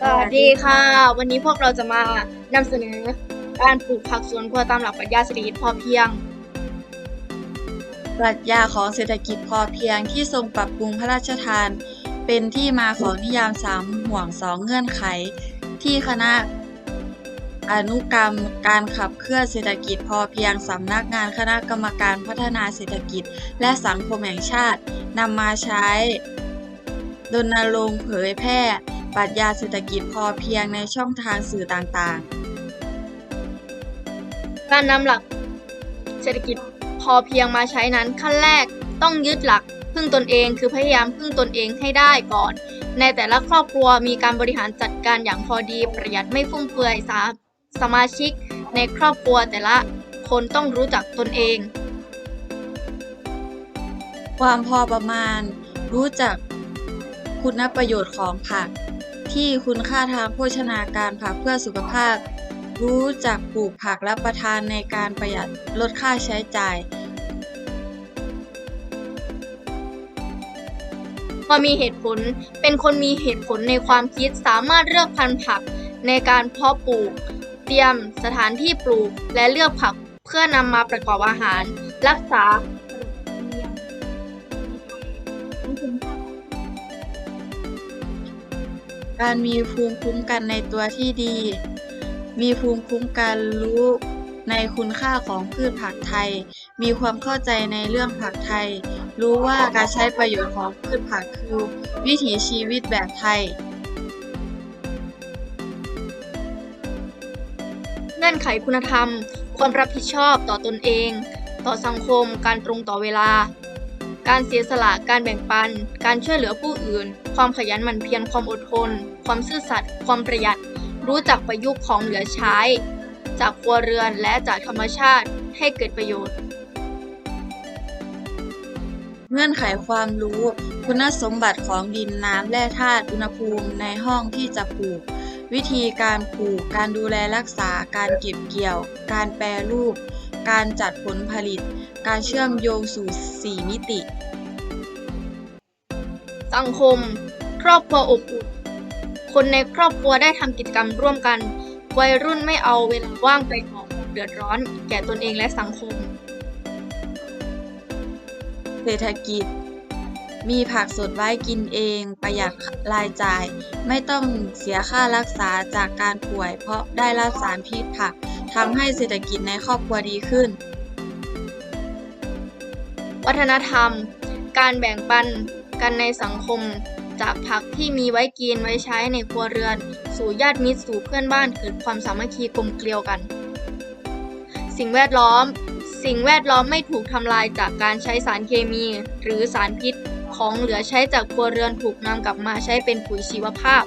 สวัสดีค่ะ วันนี้พวกเราจะมานำเสนอการปลูกผักสวนครัวตามหลักปรัชญาเศรษฐกิจพอเพียง ปรัชญาของเศรษฐกิจพอเพียงที่ทรงปรับปรุงพระราชทาน เป็นที่มาของนิยามสามห่วงสองเงื่อนไข ที่คณะอนุกรรมการขับเคลื่อนเศรษฐกิจพอเพียงสำนักงานคณะกรรมการพัฒนาเศรษฐกิจ และสังคมแห่งชาตินำมาใช้ รณรงค์เผยแพร่ปรัชญาเศรษฐกิจพอเพียงในช่องทางสื่อต่างๆ การนำหลักเศรษฐกิจพอเพียงมาใช้นั้นขั้นแรกต้องยึดหลักพึ่งตนเองคือพยายามพึ่งตนเองให้ได้ก่อน ในแต่ละครอบครัวมีการบริหารจัดการอย่างพอดีประหยัดไม่ฟุ่มเฟือยสาสมาชิก ในครอบครัวแต่ละคนต้องรู้จักตนเอง ความพอประมาณ รู้จัก คุณประโยชน์ของผัก ที่คุณค่าทางโภชนาการผักเพื่อสุขภาพ รู้จักปลูกผักและประทานในการประหยัดลดค่าใช้จ่าย พอมีเหตุผลเป็นคนมีเหตุผลในความคิดสามารถเลือกพันธุ์ผักในการเพาะปลูก เตรียมสถานที่ปลูกและเลือกผักเพื่อนำมาประกอบอาหาร รักษา การมีภูมิคุ้มกันในตัวที่ดี มีภูมิคุ้มกันรู้ในคุณค่าของพืชผักไทย มีความเข้าใจในเรื่องผักไทย รู้ว่าการใช้ประโยชน์ของพืชผักคือ วิถีชีวิตแบบไทย เงื่อนไขคุณธรรม ความรับผิดชอบต่อตนเอง ต่อสังคม การตรงต่อเวลา การเสียสละการแบ่งปัน การช่วยเหลือผู้อื่น ความขยันหมั่นเพียรความอดทน ความซื่อสัตย์ความประหยัด รู้จักประยุกต์ของเหลือใช้ จากครัวเรือนและจากธรรมชาติให้เกิดประโยชน์ เงื่อนไขความรู้ คุณสมบัติของดินน้ำแร่ธาตุอุณหภูมิในห้องที่จะปลูก วิธีการปลูก การดูแลรักษา การเก็บเกี่ยว การแปรรูป การจัดผลผลิต การเชื่อมโยงสู่ 4 มิติ สังคม ครอบครัวอบอุ่น คนในครอบครัวได้ทำกิจกรรมร่วมกัน วัยรุ่นไม่เอาเวลาว่างไปก่อความเดือดร้อน แก่ตนเองและสังคม เศรษฐกิจ มีผักสดไว้กินเอง ประหยัดรายจ่าย ไม่ต้องเสียค่ารักษาจากการป่วย เพราะได้รับสารพิษผัก ทำให้เศรษฐกิจในครอบครัวดีขึ้น วัฒนธรรม การแบ่งปันกันในสังคม จากผักที่มีไว้กินไว้ใช้ในครัวเรือน สู่ญาติมิตรสู่เพื่อนบ้านเกิดความสามัคคีกลมเกลียวกัน สิ่งแวดล้อม สิ่งแวดล้อมไม่ถูกทำลายจากการใช้สารเคมี หรือสารพิษของเหลือใช้จากครัวเรือนถูกนำกลับมาใช้เป็นปุ๋ยชีวภาพ